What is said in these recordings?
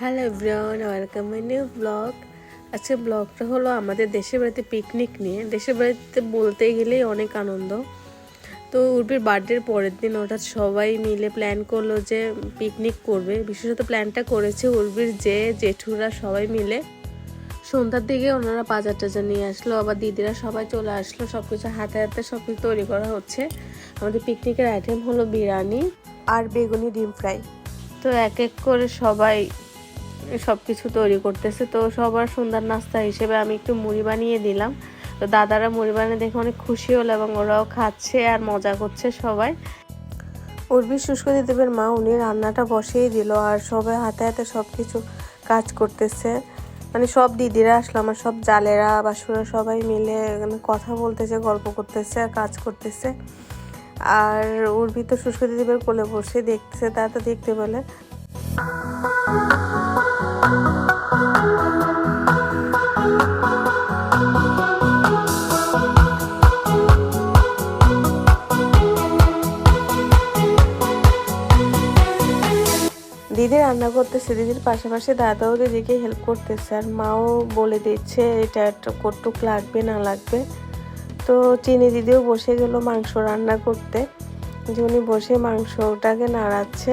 Hello everyone welcome my new blog আজকে ব্লগটা হলো আমাদের দেশের বাড়িতে পিকনিক নিয়ে। দেশের বাড়িতে বলতে গেলেই অনেক আনন্দ। তো উর্বির বার্থডের পরের দিন হঠাৎ সবাই মিলে প্ল্যান করল যে পিকনিক করবে। বিশেষত প্ল্যানটা করেছে উর্বির যে জেঠুরা সবাই মিলে। সন্ধ্যার দিকে ওনারা বাজার টাজার নিয়ে আসলো, আবার দিদিরা সবাই চলে আসলো। সব কিছু হাতে হাতে সব কিছু তৈরি করা হচ্ছে। আমাদের পিকনিকের আইটেম হলো বিরিয়ানি আর বেগুনি ডিম ফ্রাই তো এক এক করে সবাই সব কিছু তৈরি করতেছে। তো সবার সুন্দর নাস্তা হিসেবে আমি একটু মুড়ি বানিয়ে দিলাম। তো দাদারা মুড়ি বানিয়ে দেখে অনেক খুশি হলো এবং ওরাও খাচ্ছে আর মজা করছে সবাই। উর্বি শুষ্ক দিদেবের মা, উনি রান্নাটা বসেই দিল আর সবাই হাতে হাতে সব কিছু কাজ করতেছে। মানে সব দিদিরা আসলো, আমার সব জালেরা, বাসুরা সবাই মিলে কথা বলতেছে, গল্প করতেছে আর কাজ করতেছে। আর উর্বি তো শুষ্ক দিদিবের কোলে বসে দেখতেছে তারা তো দেখতে পেলে। দিদি রান্না করতেছে, দিদির পাশাপাশি দাদাও দিদিকে হেল্প করতেছে, আর মাও বলে দিচ্ছে, এটা একটা কটুক লাগবে, না লাগবে। তো চিনি দিদিও বসে গেল মাংস রান্না করতে, যে উনি বসে মাংসটাকে নাড়াচ্ছে।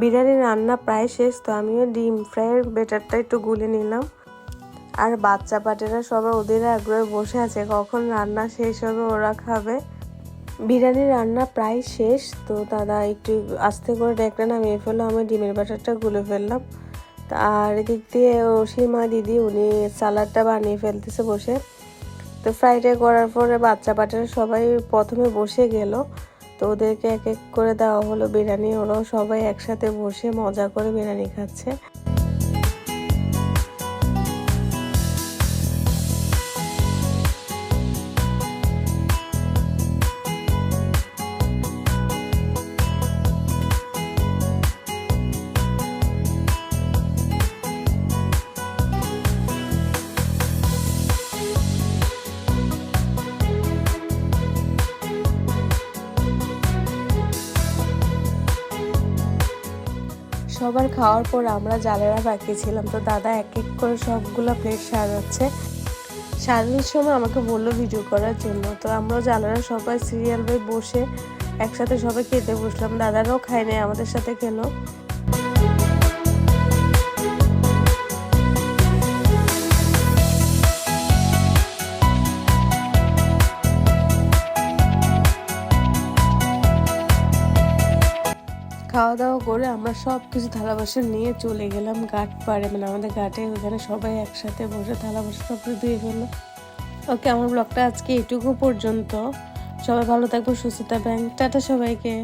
বিরিয়ানি রান্না প্রায় শেষ, তো আমিও ডিম ফ্রাইয়ের বেটারটা একটু গুলে নিলাম। আর বাচ্চা পাটেরা সবাই ওদের আগ্রহে বসে আছে, কখন রান্না শেষ হবে ওরা খাবে। বিরিয়ানি রান্না প্রায় শেষ, তো দাদা একটু আস্তে করে ডেকটা নামিয়ে ফেলল, আমি ডিমের বাটারটা গুলে ফেললাম। আর এদিক দিয়ে সীমা দিদি, উনি সালাডটা বানিয়ে ফেলতেছে বসে। তো ফ্রাইডে করার পরে বাচ্চা পাটেরা সবাই প্রথমে বসে গেল। তো ওদেরকে এক এক করে দেওয়া হলো বিরিয়ানি। ওরাও সবাই একসাথে বসে মজা করে বিরিয়ানি খাচ্ছে। সবার খাওয়ার পর আমরা জালেরা বাকি ছিলাম। তো দাদা এক এক করে সবগুলো প্লেট সাজাচ্ছে। সাজানোর সময় আমাকে বলল ভিডিও করার জন্য। তো আমরা জালেরা সবাই সিরিয়াল বসে একসাথে সবাই খেতে বসলাম। দাদারাও খায় নাই, আমাদের সাথে খেলো। খাওয়া দাওয়া করে আমরা সব কিছু থালা বাসন নিয়ে চলে গেলাম ঘাট পাড়ে। মানে আমাদের ঘাটে ওখানে সবাই একসাথে বসে থালা বাসন সব কিছু ধুয়ে ফেলল। ওকে, আমার ব্লগটা আজকে এটুকু পর্যন্ত। সবাই ভালো থাকব সুস্থ ব্যাংক টাটা সবাইকে।